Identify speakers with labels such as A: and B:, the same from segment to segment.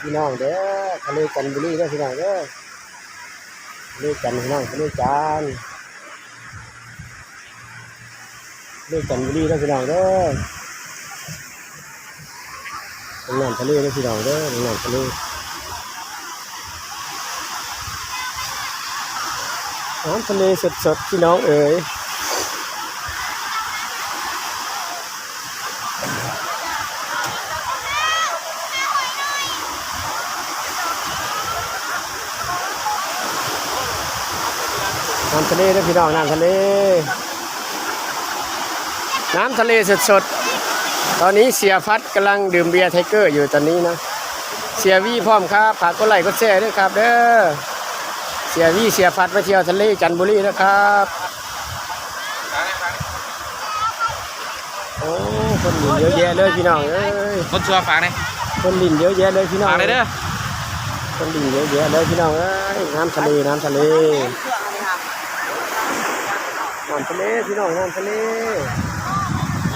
A: พี่น้องเด้อทะเลจันบุรีเด้อพี่น้องเด้อทะเลจันพี่น้องทะเลจันทะเลจันบุรีเด้อพี่น้องเด้อเป็นน้ำทะเลเด้อพี่น้องเด้อเป็นน้ำทะเลน้ำทะเลสดๆพี่น้องเอ๋ย น้ำทะเลนะพี่น้องน้ำทะเล น้ำทะเลสดๆ ตอนนี้เสียฟัดกำลังดื่มเบียร์ไทเกอร์อยู่ตอนนี้นะ เสียวี่พร้อมครับฝากกดไลค์กดแชร์ด้วยครับ เด้อ เสียวี่เสียฟัดมาเที่ยวทะเลจันทบุรีนะครับโอ้คนลินเยอะแยะเลยพี่น้องเอ้ย
B: รถชัวร์ฝากเลย
A: คนลินเยอะแยะเลยพี่น้อง
B: ฝากเลยเด้อ
A: คนลินเยอะแยะเลยพี่น้องเอ้ยน้ำทะเลน้ำทะเล น้ำทะเลพี่น้องน้ำทะเล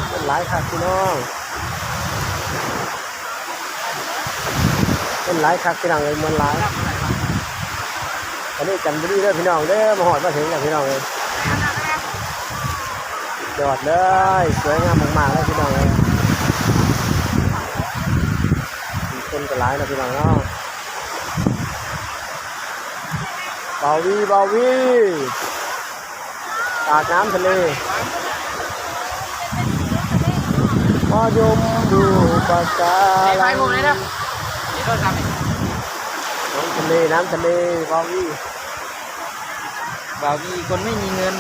A: เป็นหลายครับพี่น้องเป็นหลายครับพี่น้องเลยมันหลายตอนนี้จันทบุรีเด้อพี่น้องเด้อมาหอดมาถึงแล้วพี่น้องเลยจอดเลยสวยงามมากๆเลยพี่น้องเลยมีคนก็หลายนะพี่น้องเนาะบาวีบาวีากน้ำทะเลมายมดูปะการังน้ำทะเลน้ำทะเลบาวี
B: บ่าววีคนไม่มีเงิน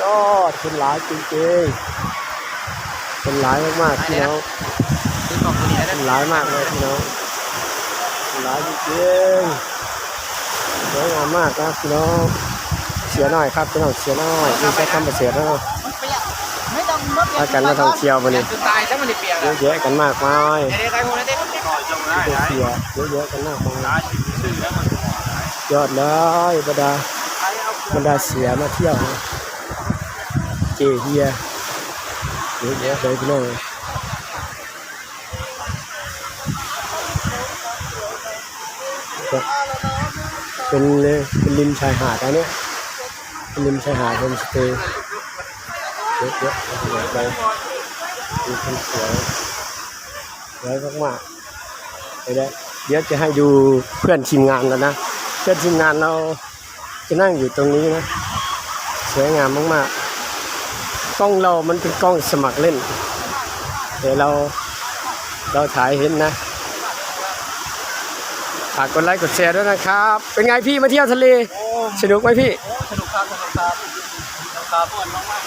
A: ยอดคนหลายจริงๆคนหลายมากๆพี่น้อง
B: ซื้อของตัวนี้ได้
A: คนหลายมากเลยพี่น้องคนหลายจริงๆสวยงามมากนะพี่น้อง เสียหน่อยครับพี่น้องเสียหน่อยไม่ใช่คำประเสริฐนะมากันมาท่องเที่ยววันนี้
B: จะตายถ้ามันได้เปียก
A: เยอะแยะกันมากมาย
B: เด็กใครคนนั้นเด็ก
A: เสียเยอะๆกันมากมายยอดเลยบรรดาบรรดาเสียมาเที่ยวนะเจเฮียเยอะแยะเลยพี่น้องเป็นเป็นริมชายหาดอันเนี้ยเป็น ริมชายหาดโฮมสเตย์เยอะๆไปมีคนสวยสวยมากๆไปได้เดี๋ยวจะให้ดูเพื่อนทีมงานแล้วนะเพื่อนทีมงานเราจะนั่งอยู่ตรงนี้นะสวยงามมากๆกล้องเรามันเป็นกล้องสมัครเล่นเดี๋ยวเราเราถ่ายเห็นนะฝากกดไลค์กดแชร์ด้วยนะครับ เป็นไงพี่มาเที่ยวทะเล สนุกไหมพี่
B: สนุกครับสนุกครับสนุกครับ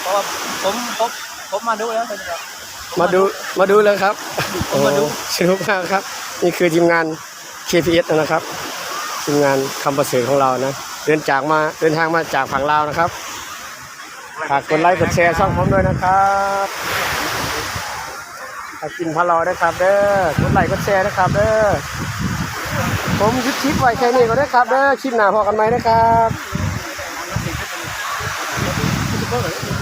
B: เพราะว่าผมผมผมมาดูแล้วสนุกครับ
A: มาดูมาดูเลยครับ
B: ผมมาดู
A: โอ้สนุกมากครับ นี่คือทีมงาน KPS นะครับทีมงานคำประเสริฐของเรานะเดินจากมาเดินทางมาจากฝั่งลาวนะครับฝากกดไลค์กดแชร์ช่องผมด้วยนะครับฝากกินพะเราด้วยครับเด้อกดไลค์กดแชร์นะครับเด้อ ผมยุดคลิปไว้แค่นี้ก็ได้ครับเด้อคลิปหน้าพอกันไหมนะครับ